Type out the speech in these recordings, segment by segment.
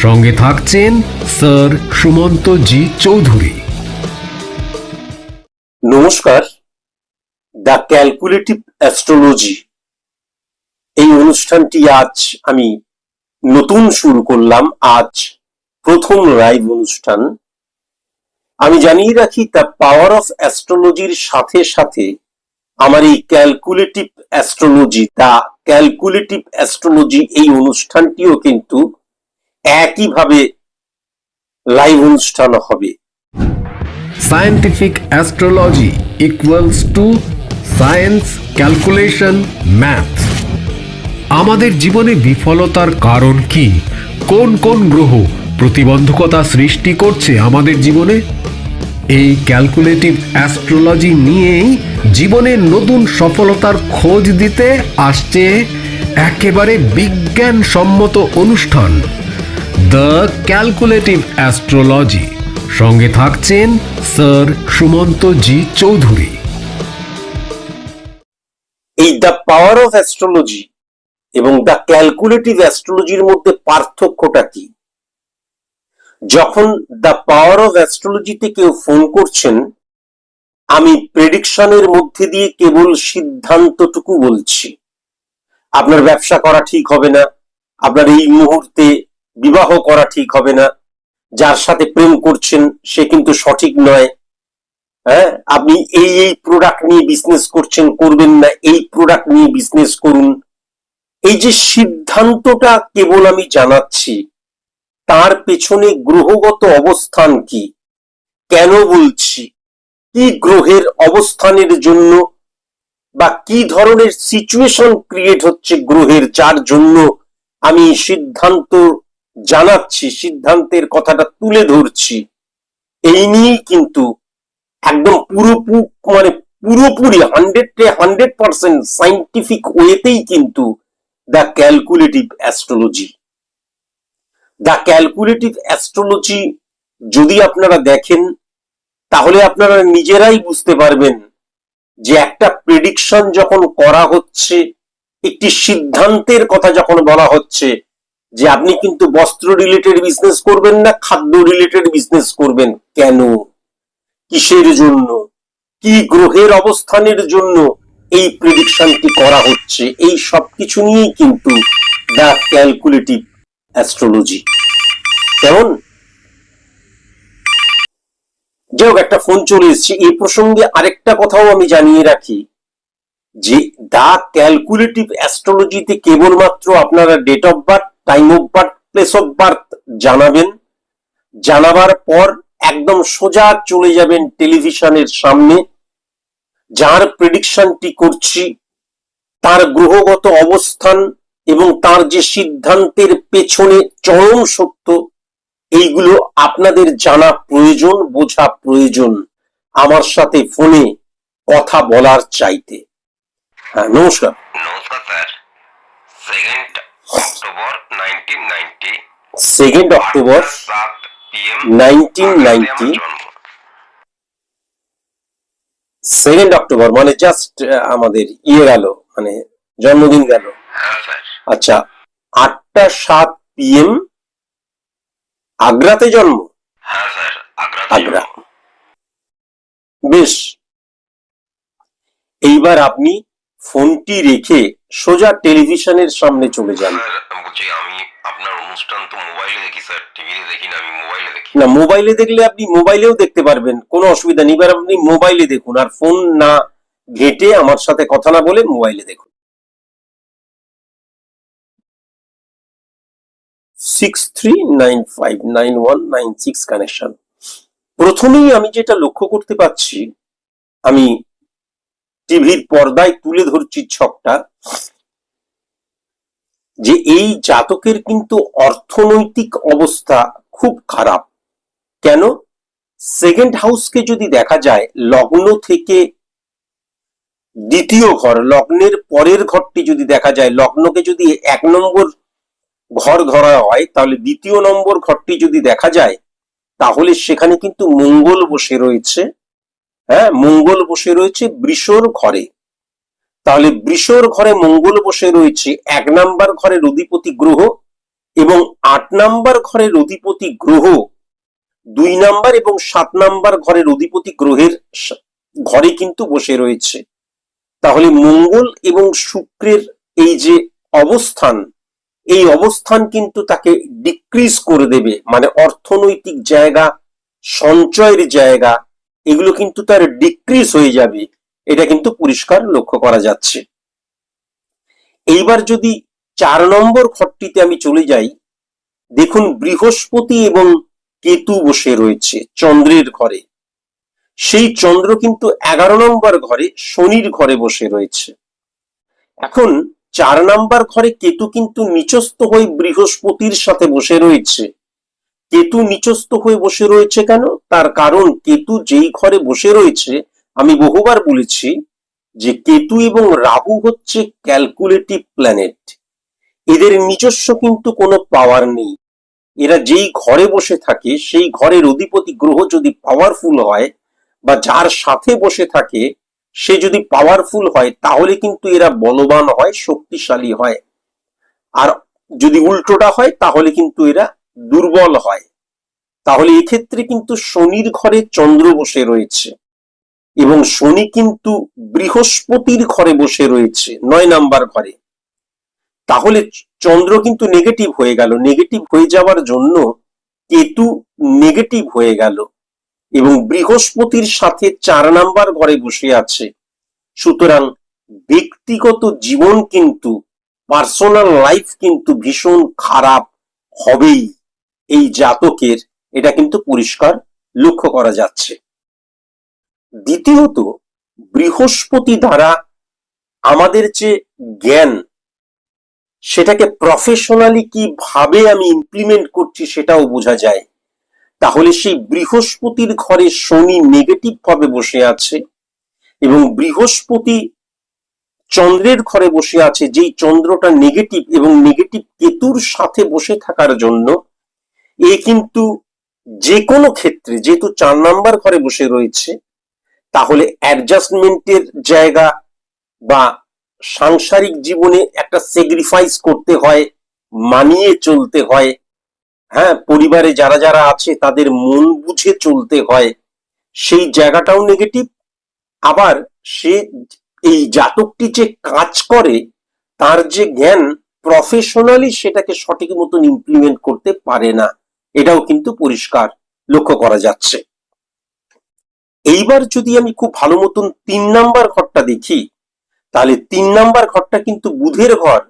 সঙ্গে থাকছেন স্যার সুমন্ত জি চৌধুরী। নমস্কার। The calculative astrology. এই অনুষ্ঠানটি আজ আমি নতুন শুরু করলাম। আজ প্রথম লাইভ অনুষ্ঠান। আমি জানিয়ে রাখি, দ্য পাওয়ার অফ অ্যাস্ট্রোলজির সাথে সাথে আমার এই calculative astrology, the calculative astrology এই অনুষ্ঠানটিও কিন্তু একইভাবে লাইভ অনুষ্ঠান হবে। Scientific astrology equals to science calculation math আমাদের জীবনে বিফলতার কারণ কি? কোন কোন গ্রহ প্রতিবন্ধকতা সৃষ্টি করছে আমাদের জীবনে? এই ক্যালকুলেটিভ অ্যাস্ট্রোলজি নিয়েই জীবনের নতুন সফলতার খোঁজ দিতে আসছে একেবারে বিজ্ঞানসম্মত অনুষ্ঠান। দ্য ক্যালকুলেটিভ অ্যাস্ট্রোলজি সঙ্গে থাকছেন স্যার সুমন্ত জি চৌধুরী। এই দ্য পাওয়ার অফ অ্যাস্ট্রোলজি এবং দ্য ক্যালকুলেটিভ অ্যাস্ট্রোলজির মধ্যে পার্থক্যটা কি? যখন দ্য পাওয়ার অফ অ্যাস্ট্রোলজিতে কেউ ফোন করছেন, আমি প্রেডিকশনের মধ্যে দিয়ে কেবল সিদ্ধান্তটুকু বলছি। আপনার ব্যবসা করা ঠিক হবে না। আপনার এই মুহূর্তে বিবাহ করা ঠিক হবে না। যার সাথে প্রেম করছেন, সে কিন্তু সঠিক নয়। হ্যাঁ? আপনি এই এই প্রোডাক্ট নিয়ে বিজনেস করছেন, করবেন না, এই প্রোডাক্ট নিয়ে বিজনেস করুন। এই যে সিদ্ধান্তটা কেবল আমি জানাচ্ছি, তার পেছনে গ্রহগত অবস্থান কি? কেন বলছি? কি গ্রহের অবস্থানের জন্য বা কি ধরনের সিচুয়েশন ক্রিয়েট হচ্ছে গ্রহের, যার জন্য আমি সিদ্ধান্ত জানাচ্ছি, সিদ্ধান্তের কথাটা তুলে ধরছি। এই নিয়েই কিন্তু একদম পুরোপুরি মানে পুরোপুরি হান্ড্রেড হান্ড্রেড পার্সেন্ট সাইন্টিফিক ওয়েতেই কিন্তু the calculative astrology the calculative astrology যদি আপনারা দেখেন, তাহলে আপনারা নিজেরাই বুঝতে পারবেন যে একটা প্রেডিকশন যখন করা হচ্ছে, একটি সিদ্ধান্তের কথা যখন বলা হচ্ছে যে আপনি কিন্তু বস্ত্র রিলেটেড বিজনেস করবেন না, খাদ্য রিলেটেড বিজনেস করবেন। কেন? কিসের জন্য? কি গ্রহের অবস্থানের জন্য এই প্রেডিকশনটি করা হচ্ছে? এই সব কিছু নিয়েই কিন্তু দ্য ক্যালকুলেটিভ অ্যাস্ট্রোলজি কেমন? যাই হোক, একটা ফোন চলে এসেছে। এই প্রসঙ্গে আরেকটা কথাও আমি জানিয়ে রাখি, যে দা ক্যালকুলেটিভ অ্যাস্ট্রোলজিতে কেবলমাত্র আপনারা date of birth time of birth place of birth জানাবেন। জানাবার পর একদম সোজা চলে যাবেন টেলিভিশনের সামনে। যার প্রেডিকশনটি করছি, তার গ্রহগত অবস্থান এবং তার যে সিদ্ধান্তের পেছনে চরম সত্য, এইগুলো আপনাদের জানা প্রয়োজন, বোঝা প্রয়োজন। আমার সাথে ফোনে কথা বলার চাইতে। হ্যাঁ নমস্কার। নমস্কার sir. Second October second October second October মানে জাস্ট আমাদের ইয়ে গেল মানে জন্মদিন গেল। হ্যাঁ আচ্ছা আটটা সাত পিএম আগ্রাতে জন্ম? হ্যাঁ আগ্রা। বেশ। এইবার আপনি ফোনটি রেখে সোজা টেলিভিশনের সামনে চলে যান। আমি আপনার অনুষ্ঠান তো মোবাইলে দেখি স্যার। টিভিতে দেখি না আমি মোবাইলে দেখি। না মোবাইলে দেখলে আপনি মোবাইলেও দেখতে পারবেন কোনো অসুবিধা নেই। এবার আপনি মোবাইলে দেখুন আর ফোন না ঘেটে আমার সাথে কথা না বলে মোবাইলে দেখুন। Six three nine five nine one nine six connection প্রথমেই আমি যেটা লক্ষ্য করতে পারছি আমি টিভির পর্দায় তুলে ধরছি ছকটা। যে এই জাতকের কিন্তু অর্থনৈতিক অবস্থা খুব খারাপ। কেন? সেকেন্ড হাউসকে যদি দেখা যায়, লগ্ন থেকে দ্বিতীয় ঘর, লগ্নের পরের ঘরটি যদি দেখা যায়, লগ্নকে যদি এক নম্বর ঘর ধরা হয়, তাহলে দ্বিতীয় নম্বর ঘরটি যদি দেখা যায়, তাহলে সেখানে কিন্তু মঙ্গল বসে রয়েছে। হ্যাঁ মঙ্গল বসে রয়েছে বৃষর ঘরে। তাহলে বৃষর ঘরে মঙ্গল বসে রয়েছে এক নাম্বার ঘরের অধিপতি গ্রহ এবং আট নাম্বার ঘরের অধিপতি গ্রহ। দুই নাম্বার এবং সাত নাম্বার ঘরের অধিপতি গ্রহের ঘরে কিন্তু বসে রয়েছে। তাহলে মঙ্গল এবং শুক্রের এই যে অবস্থান, এই অবস্থান কিন্তু তাকে ডিক্রিজ করে দেবে। মানে অর্থনৈতিক জায়গা, সঞ্চয়ের জায়গা, এগুলো কিন্তু তার ডিক্রিজ হয়ে যাবে। এটা কিন্তু পরিষ্কার লক্ষ্য করা যাচ্ছে। এইবার যদি চার নম্বর ঘরটিতে আমি চলে যাই, দেখুন বৃহস্পতি এবং কেতু বসে রয়েছে চন্দ্রের ঘরে। সেই চন্দ্র কিন্তু এগারো নম্বর ঘরে শনির ঘরে বসে রয়েছে। এখন চার নাম্বার ঘরে কেতু কিন্তু নিচস্থ হয়ে বৃহস্পতির সাথে বসে রয়েছে। কেতু নিচস্থ হয়ে বসে রয়েছে কেন? তার কারণ কেতু যেই ঘরে বসে রয়েছে আমি বহুবার বলেছি যে কেতু এবং রাহু হচ্ছে ক্যালকুলেটিভ প্ল্যানেট এদের নিজস্ব কিন্তু কোনো পাওয়ার নেই। এরা যেই ঘরে বসে থাকে, সেই ঘরের অধিপতি গ্রহ যদি পাওয়ারফুল হয় বা যার সাথে বসে থাকে, সে যদি পাওয়ারফুল হয়, তাহলে কিন্তু এরা বলবান হয়, শক্তিশালী হয়। আর যদি উল্টোটা হয়, তাহলে কিন্তু এরা দুর্বল হয়। তাহলে এক্ষেত্রে কিন্তু শনির ঘরে চন্দ্র বসে রয়েছে। এবং শনি কিন্তু বৃহস্পতির ঘরে বসে রয়েছে, নয় নাম্বার ঘরে। তাহলে চন্দ্র কিন্তু নেগেটিভ হয়ে গেল। নেগেটিভ হয়ে যাওয়ার জন্য কেতু নেগেটিভ হয়ে গেল এবং বৃহস্পতির সাথে চার নাম্বার ঘরে বসে আছে। সুতরাং ব্যক্তিগত জীবন কিন্তু পার্সোনাল লাইফ কিন্তু ভীষণ খারাপ হবেই। এই জাতকের এটা কিন্তু পরিষ্কার লক্ষ্য করা যাচ্ছে। দ্বিতীয়ত, বৃহস্পতি দ্বারা আমাদের যে জ্ঞান, সেটাকে প্রফেশনালি কীভাবে আমি ইমপ্লিমেন্ট করছি সেটাও বোঝা যায়। তাহলে সেই বৃহস্পতির ঘরে শনি নেগেটিভ ভাবে বসে আছে এবং বৃহস্পতি চন্দ্রের ঘরে বসে আছে, যেই চন্দ্রটা নেগেটিভ এবং নেগেটিভ কেতুর সাথে বসে থাকার জন্য, এ কিন্তু যে কোনো ক্ষেত্রে, যেহেতু চার নাম্বার ঘরে বসে রয়েছে তাহলে অ্যাডজাস্টমেন্টের জায়গা বা সাংসারিক জীবনে একটা স্যাক্রিফাইস করতে হয়, মানিয়ে চলতে হয়। হ্যাঁ পরিবারে যারা যারা আছে তাদের মন বুঝে চলতে হয়। সেই জায়গাটাও নেগেটিভ আবার সে এই জাতকটি যে কাজ করে, তার যে জ্ঞান প্রফেশনালি সেটাকে সঠিক মতন ইমপ্লিমেন্ট করতে পারে না। এটাও কিন্তু পরিষ্কার লক্ষ্য করা যাচ্ছে। এইবার যদি আমি খুব ভালো মতন তিন নাম্বার ঘরটা দেখি, তাহলে তিন নাম্বার ঘরটা কিন্তু বুধের ঘর।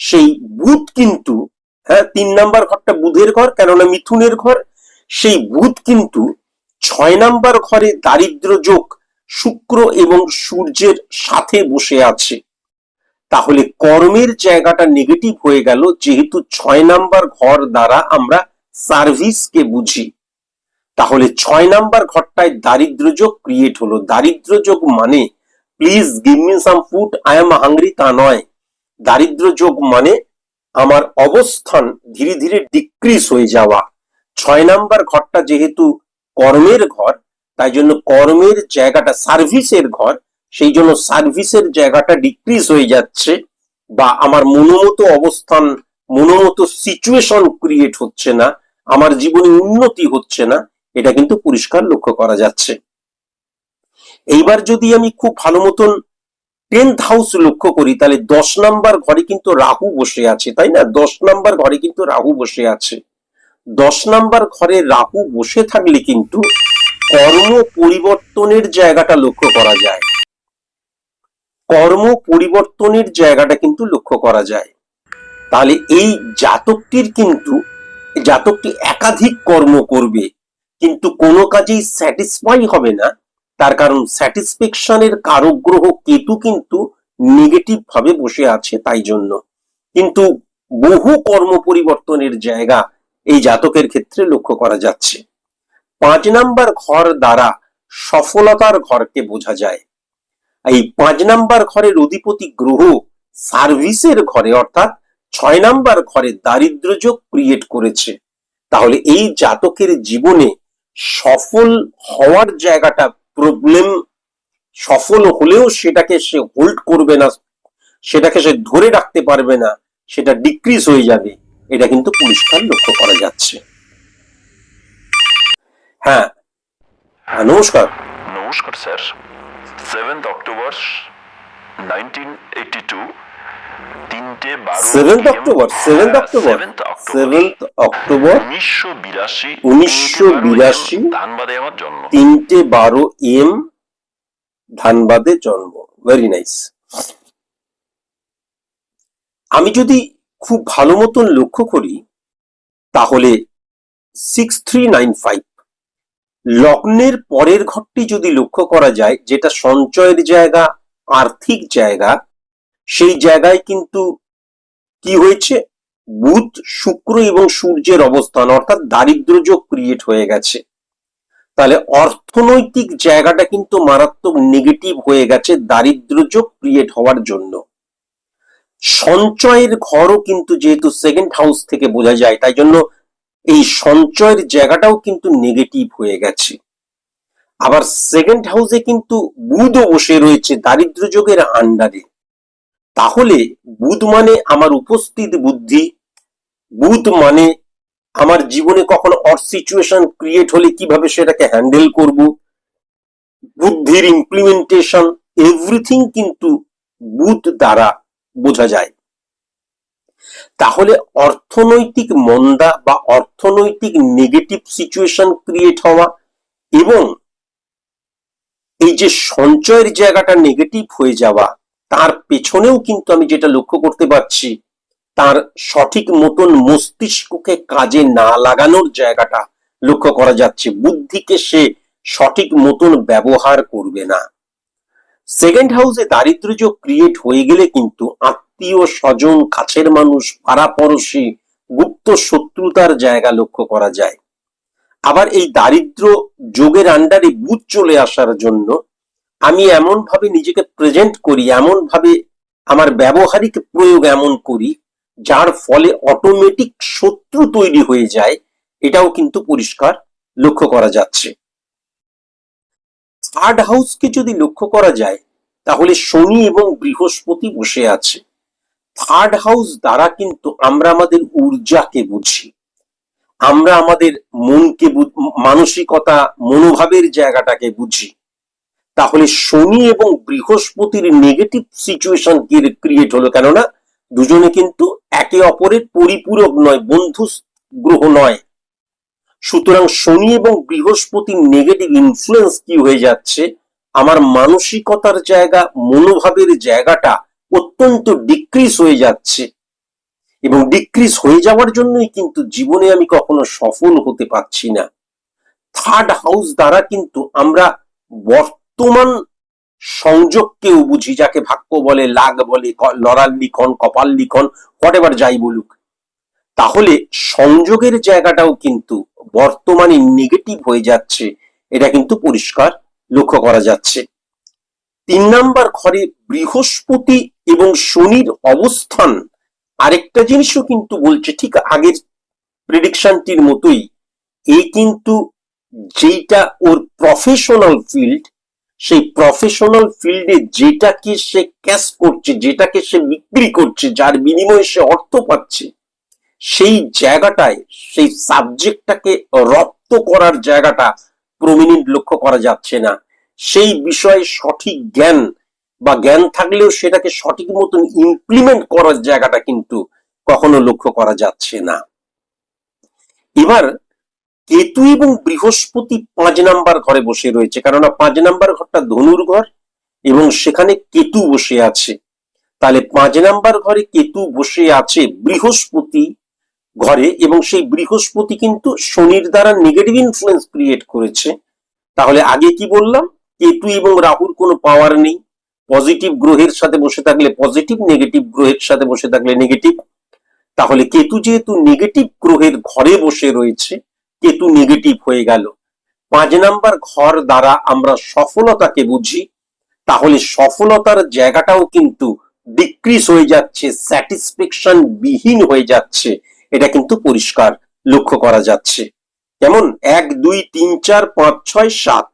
সেই বুধ কিন্তু হ্যাঁ তিন নাম্বার ঘরটা বুধের ঘর, কেননা মিথুনের ঘর। সেই বুধ কিন্তু ছয় নাম্বার ঘরে দারিদ্র যোগ, শুক্র এবং সূর্যের সাথে বসে আছে। তাহলে কর্মের জায়গাটা নেগেটিভ হয়ে গেল, যেহেতু ছয় নাম্বার ঘর দ্বারা আমরা সার্ভিসকে বুঝি। তাহলে ছয় নাম্বার ঘরটায় দারিদ্র যোগ ক্রিয়েট হলো। দারিদ্র যোগ মানে please give me some food I am hungry তা নয়। দারিদ্র যোগ মানে আমার অবস্থান ধীরে ধীরে ডিক্রিজ হয়ে যাওয়া। ছয় নাম্বার ঘরটা যেহেতু কর্মের ঘর, তাই জন্য কর্মের জায়গাটা সার্ভিসের ঘর, সেই জন্য সার্ভিসের জায়গাটা ডিক্রিজ হয়ে যাচ্ছে বা আমার মনোমতো অবস্থান, মনোমতো সিচুয়েশন ক্রিয়েট হচ্ছে না, আমার জীবনে উন্নতি হচ্ছে না। এটা কিন্তু পরিষ্কার লক্ষ্য করা যাচ্ছে। এইবার যদি আমি খুব ভালো মতন টেন্থ হাউস লক্ষ্য করি, তাহলে দশ নাম্বার ঘরে কিন্তু রাহু বসে আছে, তাই না? দশ নাম্বার ঘরে কিন্তু রাহু বসে আছে। দশ নাম্বার ঘরে রাহু বসে থাকলে কিন্তু কর্ম পরিবর্তনের জায়গাটা লক্ষ্য করা যায়। কর্ম পরিবর্তনের জায়গাটা কিন্তু লক্ষ্য করা যায়। তাহলে এই জাতকটির কিন্তু, জাতকটি একাধিক কর্ম করবে। কিন্তু কোনো কাজেই স্যাটিসফাই হবে না। তার কারণ স্যাটিসফ্যাকশনের কারক গ্রহ কেতু কিন্তু নেগেটিভ ভাবে বসে আছে তাই জন্য। কিন্তু বহু কর্ম পরিবর্তনের জায়গা এই জাতকের ক্ষেত্রে লক্ষ্য করা যাচ্ছে। পাঁচ নাম্বার ঘর দ্বারা সফলতার ঘরকে বোঝা যায়। এই পাঁচ নাম্বার ঘরের অধিপতি গ্রহ সার্ভিসের ঘরে, অর্থাৎ ছয় নাম্বার ঘরে দারিদ্র যোগ ক্রিয়েট করেছে। তাহলে এই জাতকের জীবনে সফল হওয়ার জায়গাটা প্রবলেম সফল হলেও সেটাকে সে হোল্ড করবে না সেটাকে সে ধরে রাখতে পারবে না সেটা ডিক্রিজ হয়ে যাবে। এটা কিন্তু পরিষ্কার লক্ষ্য করা যাচ্ছে। হ্যাঁ। হ্যাঁ, নমস্কার। নমস্কার sir. Seventh October nineteen eighty two তিনটে বারো seventh October seventh October seventh October seventh October উনিশশো বিরাশি 1982 ধানবাদে আমার জন্ম। তিনটে বারো এম ধানবাদে জন্ম। ভেরি নাইস আমি যদি খুব ভালো মতন লক্ষ্য করি তাহলে সিক্স থ্রি নাইন ফাইভ লগ্নের পরের ঘরটি যদি লক্ষ্য করা যায় যেটা সঞ্চয়ের জায়গা আর্থিক জায়গা সেই জায়গায় কিন্তু কি হয়েছে? বুধ, শুক্র এবং সূর্যের অবস্থান, অর্থাৎ দারিদ্র যোগ ক্রিয়েট হয়ে গেছে। তাহলে অর্থনৈতিক জায়গাটা কিন্তু মারাত্মক নেগেটিভ হয়ে গেছে দারিদ্র যোগ ক্রিয়েট হওয়ার জন্য। সঞ্চয়ের ঘরও কিন্তু যেহেতু সেকেন্ড হাউস থেকে বোঝা যায়, তাই জন্য এই সঞ্চয়ের জায়গাটাও কিন্তু নেগেটিভ হয়ে গেছে। আবার সেকেন্ড হাউসে কিন্তু বুধও বসে রয়েছে দারিদ্র যোগের আন্ডারে। তাহলে বুধ মানে আমার উপস্থিত বুদ্ধি। বুধ মানে আমার জীবনে কখনো অর সিচুয়েশন ক্রিয়েট হলে কীভাবে সেটাকে হ্যান্ডেল করব। বুদ্ধির ইমপ্লিমেন্টেশন এভরিথিং কিন্তু বুধ দ্বারা বোঝা যায়। তাহলে অর্থনৈতিক মন্দা বা অর্থনৈতিক নেগেটিভ সিচুয়েশন ক্রিয়েট হওয়া এবং এই যে সঞ্চয়ের জায়গাটা নেগেটিভ হয়ে যাওয়া তার পেছনেও কিন্তু আমি যেটা লক্ষ্য করতে পারছি, তার সঠিক মতন মস্তিষ্ককে কাজে না লাগানোর জায়গাটা লক্ষ্য করা যাচ্ছে। বুদ্ধিকে সে সঠিক মতন ব্যবহার করবে না। সেকেন্ড হাউসে দারিদ্র যোগ ক্রিয়েট হয়ে গেলে কিন্তু আত্মীয় স্বজন, কাছের মানুষ পাড়াপড়শি গুপ্ত শত্রুতার জায়গা লক্ষ্য করা যায়। আবার এই দারিদ্র যোগের আন্ডারে বুধ চলে আসার জন্য আমি এমন ভাবে নিজেকে প্রেজেন্ট করি এমন ভাবে আমার ব্যবহারিক প্রয়োগ এমন করি, যার ফলে অটোমেটিক শত্রু তৈরি হয়ে যায়, এটাও কিন্তু পরিষ্কার লক্ষ্য করা যাচ্ছে। থার্ড হাউসকে যদি লক্ষ্য করা যায়, তাহলে শনি এবং বৃহস্পতি বসে আছে। থার্ড হাউস দ্বারা কিন্তু আমরা আমাদের ঊর্জাকে বুঝি। আমরা আমাদের মনকে মানসিকতা, মনোভাবের জায়গাটাকে বুঝি। তাহলে শনি এবং বৃহস্পতির নেগেটিভ সিচুয়েশন ক্রিয়েট হলো। কেননা, দুজনে কিন্তু একে অপরের পরিপূরক নয়, বন্ধু গ্রহ নয়। সুতরাং শনি এবং বৃহস্পতির নেগেটিভ ইনফ্লুয়েন্স কি হয়ে যাচ্ছে? আমার মানসিকতার জায়গা, মনোভাবের জায়গাটা অত্যন্ত ডিক্রিজ হয়ে যাচ্ছে। এবং ডিক্রিজ হয়ে যাওয়ার জন্যই কিন্তু জীবনে আমি কখনো সফল হতে পারছি না। থার্ড হাউস দ্বারা কিন্তু আমরা বর্তমান সংযোগকেও বুঝি যাকে ভাগ্য বলে, লাগ বলে লড়ার লিখন, কপাল লিখন হোয়াট যাই বলুক, তাহলে সংযোগের জায়গাটাও কিন্তু বর্তমানে নেগেটিভ হয়ে যাচ্ছে। এটা কিন্তু পরিষ্কার লক্ষ্য করা যাচ্ছে। তিন নাম্বার ঘরে বৃহস্পতি এবং শনির অবস্থান, আরেকটা জিনিসও কিন্তু বলছে, ঠিক আগের প্রেডিকশনটির মতোই, এই কিন্তু যেটা ওর প্রফেশনাল ফিল্ড সেই প্রফেশনাল ফিল্ডে যেটাকে সে ক্যাশ করছে যেটাকে সে বিক্রি করছে, যার বিনিময়ে সে অর্থ পাচ্ছে, সেই জায়গাটায়, সেই সাবজেক্টটাকে রপ্ত করার জায়গাটা প্রমিনেন্ট লক্ষ্য করা যাচ্ছে না। সেই বিষয়ে সঠিক জ্ঞান বা জ্ঞান থাকলেও সেটাকে সঠিক মতন ইমপ্লিমেন্ট করার জায়গাটা কিন্তু কখনো লক্ষ্য করা যাচ্ছে না। এবার কেতু এবং বৃহস্পতি পাঁচ নাম্বার ঘরে বসে রয়েছে। কেননা পাঁচ নাম্বার ঘরটা ধনুর ঘর এবং সেখানে কেতু বসে আছে। তাহলে পাঁচ নাম্বার ঘরে কেতু বসে আছে বৃহস্পতি ঘরে এবং সেই বৃহস্পতি কিন্তু শনির দ্বারা নেগেটিভ ইনফ্লুয়েন্স ক্রিয়েট করেছে। তাহলে আগে কি বললাম? কেতু এবং রাহুর কোনো পাওয়ার নেই। পজিটিভ গ্রহের সাথে বসে থাকলে পজিটিভ নেগেটিভ গ্রহের সাথে বসে থাকলে নেগেটিভ তাহলে কেতু যেহেতু নেগেটিভ গ্রহের ঘরে বসে রয়েছে কেতু নেগেটিভ হয়ে গেল। পাঁচ নাম্বার ঘর দ্বারা আমরা সফলতাকে বুঝি, তাহলে সফলতার জায়গাটাও কিন্তু ডিক্রিজ হয়ে যাচ্ছে স্যাটিসফ্যাকশন বিহীন হয়ে যাচ্ছে। এটা কিন্তু পরিষ্কার লক্ষ্য করা যাচ্ছে। যেমন এক, দুই, তিন, চার, পাঁচ, ছয়, সাত।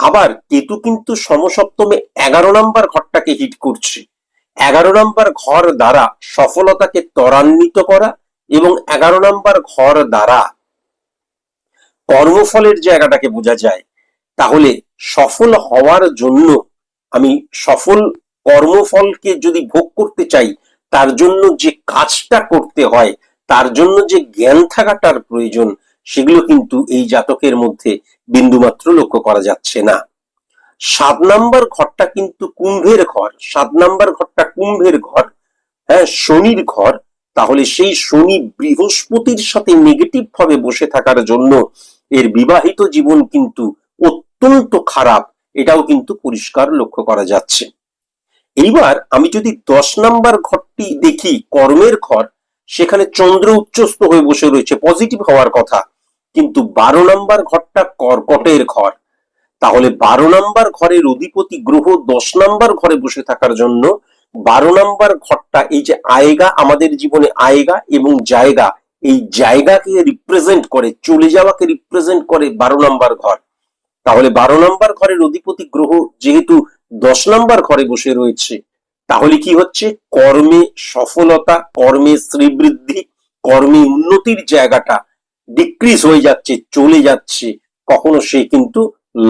আবার কেতু কিন্তু সমসপ্তমে এগারো নাম্বার ঘরটাকে হিট করছে। এগারো নাম্বার ঘর দ্বারা সফলতাকে ত্বরান্বিত করা এবং এগারো নাম্বার ঘর দ্বারা কর্মফলের জায়গাটাকে বোঝা যায়, তাহলে সফল হওয়ার জন্য আমি সফল কর্মফলকে যদি ভোগ করতে চাই, তার জন্য যে কাজটা করতে হয়, তার জন্য যে জ্ঞান থাকাটার প্রয়োজন, সেগুলো কিন্তু এই জাতকের মধ্যে বিন্দুমাত্র লক্ষ্য করা যাচ্ছে না। সাত নাম্বার ঘরটা কিন্তু কুম্ভের ঘর। সাত নাম্বার ঘরটা কুম্ভের ঘর। হ্যাঁ শনির ঘর। তাহলে সেই শনি বৃহস্পতির সাথে নেগেটিভ ভাবে বসে থাকার জন্য এর বিবাহিত জীবন কিন্তু অত্যন্ত খারাপ, এটাও কিন্তু পরিষ্কার লক্ষ্য করা যাচ্ছে। এইবার আমি যদি দশ নাম্বার ঘরটি দেখি, কর্মের ঘর, সেখানে চন্দ্র উচ্চস্ত হয়ে বসে রয়েছে পজিটিভ হওয়ার কথা। কিন্তু বারো নাম্বার ঘরটা কর্কটের ঘর। তাহলে বারো নাম্বার ঘরের অধিপতি গ্রহ দশ নাম্বার ঘরে বসে থাকার জন্য বারো নাম্বার ঘরটা, এই যে আয়েগা, আমাদের জীবনে আয়েগা এবং জায়গা এই জায়গাকে রিপ্রেজেন্ট করে, চলে যাওয়াকে রিপ্রেজেন্ট করে বারো নাম্বার ঘর। তাহলে বারো নাম্বার ঘরের অধিপতি গ্রহ যেহেতু দশ নাম্বার ঘরে বসে রয়েছে, তাহলে কি হচ্ছে? কর্মে সফলতা, কর্মে শ্রীবৃদ্ধি, কর্মে উন্নতির জায়গাটা ডিক্রিজ হয়ে যাচ্ছে, চলে যাচ্ছে। কখনো সে কিন্তু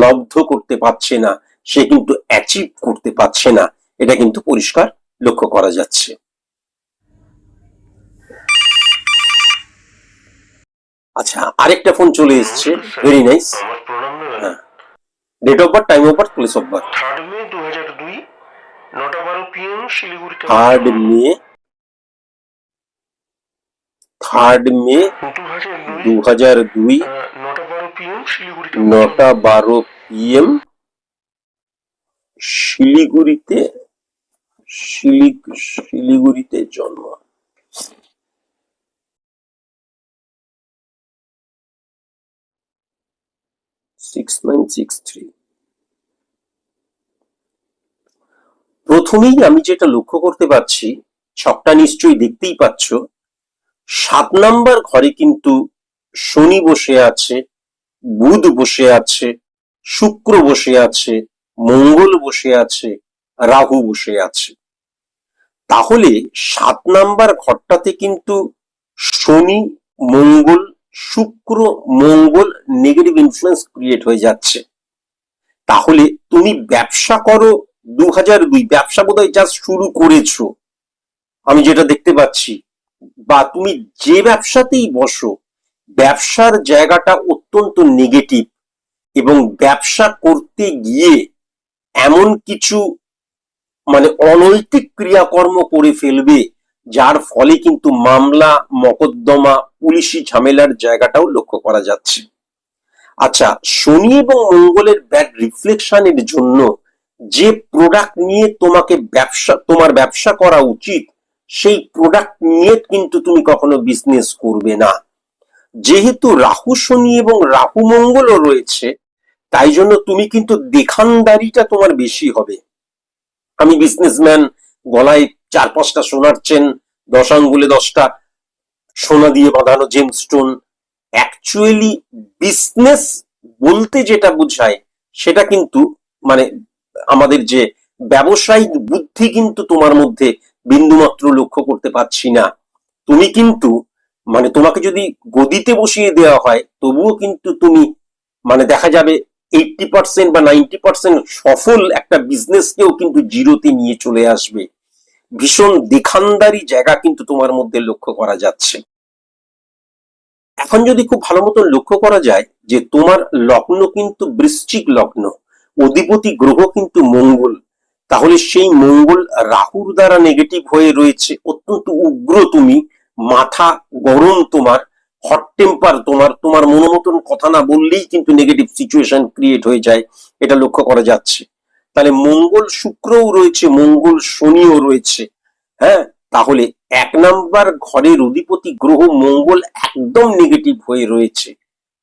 লব্ধ করতে পারছে না, সে কিন্তু অ্যাচিভ করতে পারছে না। এটা কিন্তু পরিষ্কার লক্ষ্য করা যাচ্ছে। আচ্ছা আরেকটা ফোন চলে এসছে very nice. Date of birth time of birth place of birth third May দু হাজার দুই নটা বারো পিএম শিলিগুড়িতে থার্ড মে থার্ড মে দু হাজার দুই নটা বারো পিএম শিলিগুড়িতে নটা বারো পিএম শিলিগুড়িতে শিলিগুড়িতে জন্ম সিক্স নাইন সিক্স থ্রি প্রথমেই আমি যেটা লক্ষ্য করতে পারছি, ছকটা নিশ্চয়ই দেখতেই পাচ্ছ, সাত নাম্বার ঘরে কিন্তু শনি বসে আছে, বুধ বসে আছে, শুক্র বসে আছে, মঙ্গল বসে আছে, রাহু বসে আছে। তাহলে সাত নাম্বার ঘরটাতে কিন্তু শনি, মঙ্গল শুক্র, মঙ্গল নেগেটিভ ইনফ্লুয়েন্স ক্রিয়েট হয়ে যাচ্ছে। তাহলে তুমি ব্যবসা করো দু হাজার দুই, ব্যবসা বোধহয় জাস্ট শুরু করেছ। আমি যেটা দেখতে পাচ্ছি, বা তুমি যে ব্যবসাতেই বসো, ব্যবসার জায়গাটা অত্যন্ত নেগেটিভ এবং ব্যবসা করতে গিয়ে এমন কিছু মানে অনৈতিক ক্রিয়াকর্ম করে ফেলবে যার ফলে কিন্তু মামলা, মকদ্দমা, পুলিশি ঝামেলার জায়গাটাও লক্ষ্য করা যাচ্ছে। আচ্ছা শনি এবং মঙ্গলের ব্যাড রিফ্লেকশনের জন্য যে প্রোডাক্ট নিয়ে তোমাকে ব্যবসা, তোমার ব্যবসা করা উচিত, সেই প্রোডাক্ট নিয়ে কিন্তু তুমি কখনো বিজনেস করবে না। যেহেতু রাহু, শনি এবং রাহু, মঙ্গলও রয়েছে, তাই জন্য তুমি কিন্তু দেখানদারিটা তোমার বেশি হবে। আমি বিজনেসম্যান গলায় চার পাঁচটা সোনার চেন, দশ আঙ্গুলে দশটা সোনা দিয়ে বাঁধানো জেমস্টোন অ্যাকচুয়ালি বিজনেস বলতে যেটা বোঝায়, সেটা কিন্তু মানে আমাদের যে ব্যবসায়িক বুদ্ধি কিন্তু তোমার মধ্যে বিন্দুমাত্র লক্ষ্য করতে পারছি না। তুমি কিন্তু মানে তোমাকে যদি গদিতে বসিয়ে দেওয়া হয়, তবুও কিন্তু তুমি মানে দেখা যাবে এইটটি পার্সেন্ট বা নাইনটি পার্সেন্ট সফল একটা বিজনেসকেও কিন্তু জিরোতে নিয়ে চলে আসবে। ভীষণ দেখানদারি জায়গা কিন্তু তোমার মধ্যে লক্ষ্য করা যাচ্ছে। এখন যদি খুব ভালো মতন লক্ষ্য করা যায় যে তোমার লগ্ন কিন্তু বৃশ্চিক লগ্ন, অধিপতি গ্রহ কিন্তু মঙ্গল, তাহলে সেই মঙ্গল রাহুর দ্বারা নেগেটিভ হয়ে রয়েছে। অত্যন্ত উগ্র তুমি, মাথা গরম তোমার হট টেম্পার তোমার তোমার মনোমতন কথা না বললেই কিন্তু নেগেটিভ সিচুয়েশন ক্রিয়েট হয়ে যায়। এটা লক্ষ্য করা যাচ্ছে। তাহলে মঙ্গল শুক্রও রয়েছে, মঙ্গল শনিও রয়েছে। হ্যাঁ? তাহলে এক নাম্বার ঘরের অধিপতি গ্রহ মঙ্গল একদম নেগেটিভ হয়ে রয়েছে।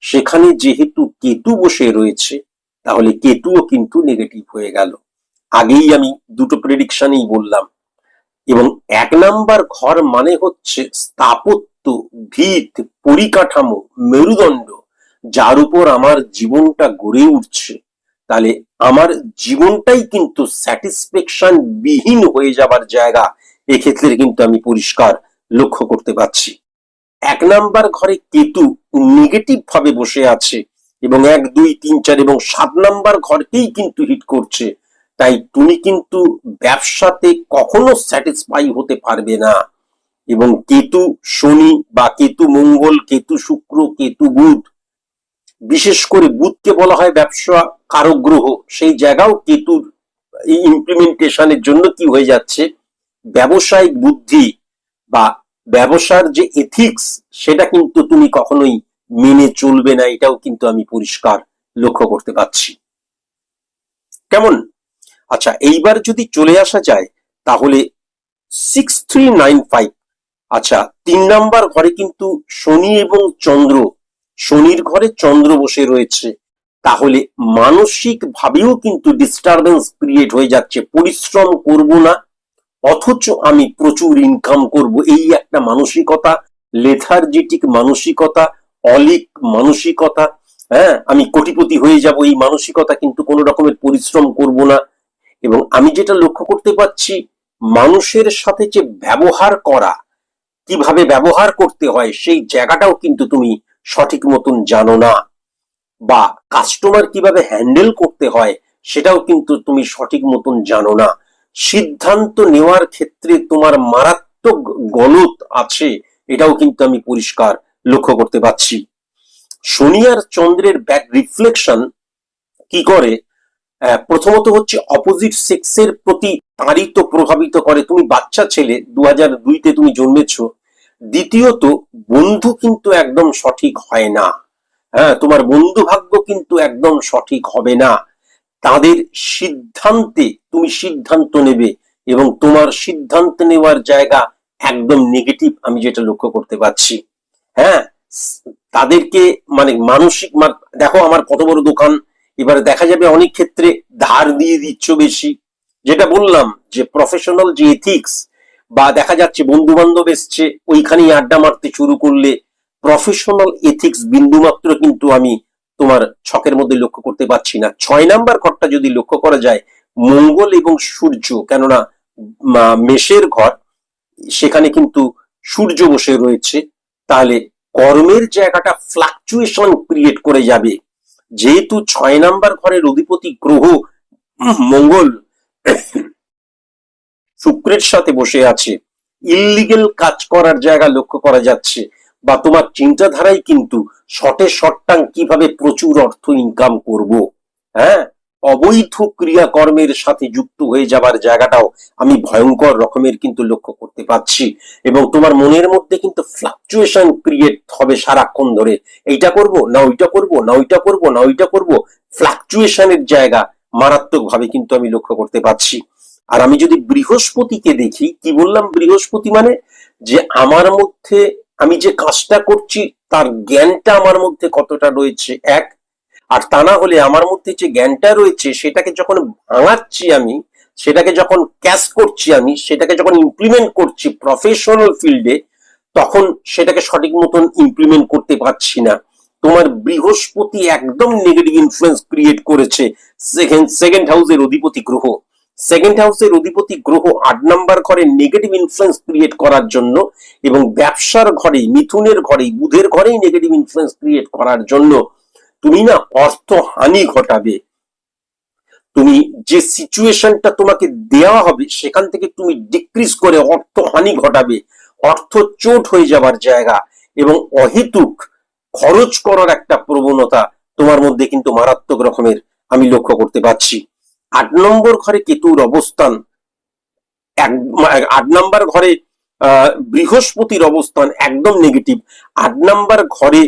সেখানে যেহেতু কেতু বসে রয়েছে, তাহলে কেতুও কিন্তু নেগেটিভ হয়ে গেল। আগেই আমি দুটো প্রেডিকশনই বললাম। এবং এক নাম্বার ঘর মানে হচ্ছে স্থাপত্য, ভিত, পরিকাঠামো, মেরুদণ্ড, যার উপর আমার জীবনটা গড়ে উঠছে। তাহলে আমার জীবনটাই কিন্তু স্যাটিসফ্যাকশন বিহীন হয়ে যাবার জায়গা। এক্ষেত্রে কিন্তু আমি পরিষ্কার লক্ষ্য করতে পারছি। এক নাম্বার ঘরে কেতু নেগেটিভ ভাবে বসে আছে এবং এক, দুই, তিন, চার এবং সাত নাম্বার ঘরকেই কিন্তু হিট করছে। তাই তুমি কিন্তু ব্যবসাতে কখনো স্যাটিসফাই হতে পারবে না। এবং কেতু শনি বা কেতু মঙ্গল, কেতু শুক্র, কেতু বুধ, বিশেষ করে বুধকে বলা হয় ব্যবসা কারক গ্রহ সেই জায়গাও কেতুর ইমপ্লিমেন্টেশনের জন্য কি হয়ে যাচ্ছে? ব্যবসায়িক বুদ্ধি বা ব্যবসার যে এথিক্স সেটা কিন্তু তুমি কখনোই মেনে চলবে না, এটাও কিন্তু আমি পরিষ্কার লক্ষ্য করতে পারছি। কেমন? আচ্ছা এইবার যদি চলে আসা যায়, তাহলে সিক্স থ্রি নাইন ফাইভ আচ্ছা তিন নাম্বার ঘরে কিন্তু শনি এবং চন্দ্র, শনির ঘরে চন্দ্র বসে রয়েছে। তাহলে মানসিক ভাবেও কিন্তু ডিস্টারবেন্স ক্রিয়েট হয়ে যাচ্ছে, পরিশ্রম করব না, অথচ আমি প্রচুর ইনকাম করব, এই একটা মানসিকতা লেথার্জিটিক মানসিকতা, অলিক মানসিকতা হ্যাঁ আমি কোটিপতি হয়ে যাব, এই মানসিকতা কিন্তু কোনো রকমের পরিশ্রম করব না। এবং আমি যেটা লক্ষ্য করতে পারছি মানুষের সাথে যে ব্যবহার করা, কীভাবে ব্যবহার করতে হয়, সেই জায়গাটাও কিন্তু তুমি সঠিক মতন জানো না। বা কাস্টমার কীভাবে হ্যান্ডেল করতে হয়, সেটাও কিন্তু তুমি সঠিক মতন জানো না। সিদ্ধান্ত নেওয়ার ক্ষেত্রে তোমার মারাত্মক গলত আছে, এটাও কিন্তু আমি পরিষ্কার লক্ষ্য করতে পারছি। শনি আর চন্দ্রের ব্যাক রিফ্লেকশন কি করে? প্রথমত হচ্ছে অপোজিট সেক্সের প্রতি তাঁরই তো প্রভাবিত করে। তুমি বাচ্চা ছেলে দু হাজার দুইতে তুমি জন্মেছ। দ্বিতীয়ত, বন্ধু কিন্তু একদম সঠিক হয় না। হ্যাঁ তোমার বন্ধু ভাগ্য কিন্তু একদম সঠিক হবে না। তাদের সিদ্ধান্তে তুমি সিদ্ধান্ত নেবে এবং তোমার সিদ্ধান্ত নেওয়ার জায়গা একদম নেগেটিভ আমি যেটা লক্ষ্য করতে পারছি। হ্যাঁ তাদেরকে মানে মানসিক দেখো আমার কত বড় দোকান, এবারে দেখা যাবে অনেক ক্ষেত্রে ধার দিয়ে দিচ্ছ বেশি। যেটা বললাম যে প্রফেশনাল যে এথিক্স বা দেখা যাচ্ছে বন্ধু বান্ধব এসছে, ওইখানেই আড্ডা মারতে শুরু করলে প্রফেশনাল এথিক্স বিন্দুমাত্র কিন্তু আমি তোমার ছকের মধ্যে লক্ষ্য করতে পারছি না। ছয় নাম্বার ঘরটা যদি লক্ষ্য করা যায়, মঙ্গল এবং সূর্য, কেননা মেষের ঘর, সেখানে কিন্তু সূর্য বসে রয়েছে। তাহলে কর্মের জায়গাটা ফ্লাকচুয়েশন ক্রিয়েট করে যাবে। যেহেতু ছয় নাম্বার ঘরের অধিপতি গ্রহ মঙ্গল, শুক্রের সাথে বসে আছে। ইললিগেল কাজ করার জায়গা লক্ষ্য করা যাচ্ছে। বা তোমার চিন্তাধারাই কিন্তু শটে শটটাং কীভাবে প্রচুর অর্থ ইনকাম করব? হ্যাঁ? অবৈধ ক্রিয়াকর্মের সাথে যুক্ত হয়ে যাবার জায়গাটাও আমি ভয়ঙ্কর রকমের কিন্তু লক্ষ্য করতে পারছি। এবং তোমার মনের মধ্যে কিন্তু ফ্লাকচুয়েশন ক্রিয়েট হবে সারাক্ষণ ধরে। এইটা করব না ওইটা করব, না ওইটা করব, না ওইটা করব? ফ্লাকচুয়েশনের জায়গা মারাত্মক ভাবে কিন্তু আমি লক্ষ্য করতে পারছি। আর আমি যদি বৃহস্পতিকে দেখি, কি বললাম বৃহস্পতি মানে? যে আমার মধ্যে আমি যে কাজটা করছি, তার জ্ঞানটা আমার মধ্যে কতটা রয়েছে, এক। আর তা না হলে আমার মধ্যে যে জ্ঞানটা রয়েছে, সেটাকে যখন ভাঙাচ্ছি আমি, সেটাকে যখন ক্যাশ করছি আমি, সেটাকে যখন ইমপ্লিমেন্ট করছি প্রফেশনাল ফিল্ডে তখন সেটাকে সঠিক মতন ইমপ্লিমেন্ট করতে পারছি না। তোমার বৃহস্পতি একদম নেগেটিভ ইনফ্লুয়েন্স ক্রিয়েট করেছে সেকেন্ড সেকেন্ড হাউসের অধিপতি গ্রহ। সেকেন্ড হাউসের অধিপতি গ্রহ আট নাম্বার ঘরে নেগেটিভ ইনফ্লুয়েন্স ক্রিয়েট করার জন্য এবং ব্যবসার ঘরে মিথুনের ঘরে বুধের ঘরেই নেগেটিভ ইনফ্লুয়েন্স ক্রিয়েট করার জন্য তুমি না অর্থ হানি ঘটাবে। তুমি যে সিচুয়েশনটা তোমাকে দেওয়া হবে, সেখান থেকে তুমি ডিক্রিজ করে অর্থ হানি ঘটাবে। অর্থ চোট হয়ে যাবার জায়গা এবং অহেতুক খরচ করার একটা প্রবণতা তোমার মধ্যে কিন্তু মারাত্মক রকমের আমি লক্ষ্য করতে পারছি। আট নম্বর ঘরে কেতুর অবস্থান? এক, আট নাম্বার ঘরে বৃহস্পতির অবস্থান একদম নেগেটিভ আট নাম্বার ঘরে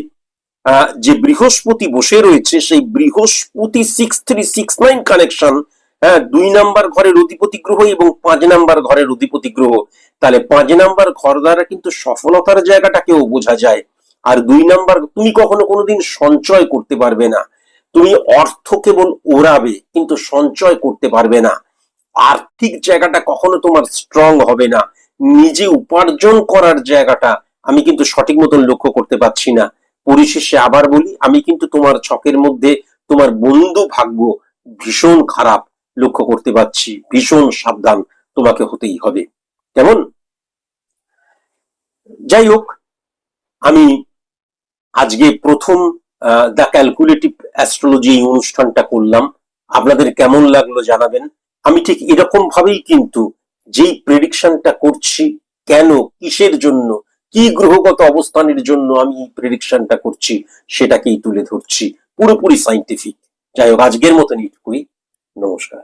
যে বৃহস্পতি বসে রয়েছে, সেই বৃহস্পতি six three six nine connection হ্যাঁ দুই নাম্বার ঘরের অধিপতি গ্রহ এবং পাঁচ নাম্বার ঘরের অধিপতি গ্রহ। তাহলে পাঁচ নাম্বার ঘর দ্বারা কিন্তু সফলতার জায়গাটাকেও বোঝা যায়। আর দুই নাম্বার, তুমি কখনো কোনোদিন সঞ্চয় করতে পারবে না। তুমি অর্থ কেবল ওড়াবে কিন্তু সঞ্চয় করতে পারবে না। আর্থিক জায়গাটা কখনো তোমার স্ট্রং হবে না। নিজে উপার্জন করার জায়গাটা আমি কিন্তু সঠিক মতন লক্ষ্য করতে পারছি না। পরিশেষে আবার বলি, আমি কিন্তু তোমার ছকের মধ্যে তোমার বন্ধু ভাগ্য ভীষণ খারাপ লক্ষ্য করতে পারছি। ভীষণ সাবধান তোমাকে হতেই হবে। কেমন? যাই হোক, আমি আজকে প্রথম দ্য ক্যালকুলেটিভ অ্যাস্ট্রোলজি এই অনুষ্ঠানটা করলাম। আপনাদের কেমন লাগল জানাবেন। আমি ঠিক এরকম ভাবেই কিন্তু যেই প্রেডিকশনটা করছি, কেন, কিসের জন্য, কি গ্রহগত অবস্থানের জন্য আমি এই প্রেডিকশনটা করছি, সেটাকেই তুলে ধরছি। পুরোপুরি সাইন্টিফিক যাই হোক, আজকের মতন এটুকুই নমস্কার।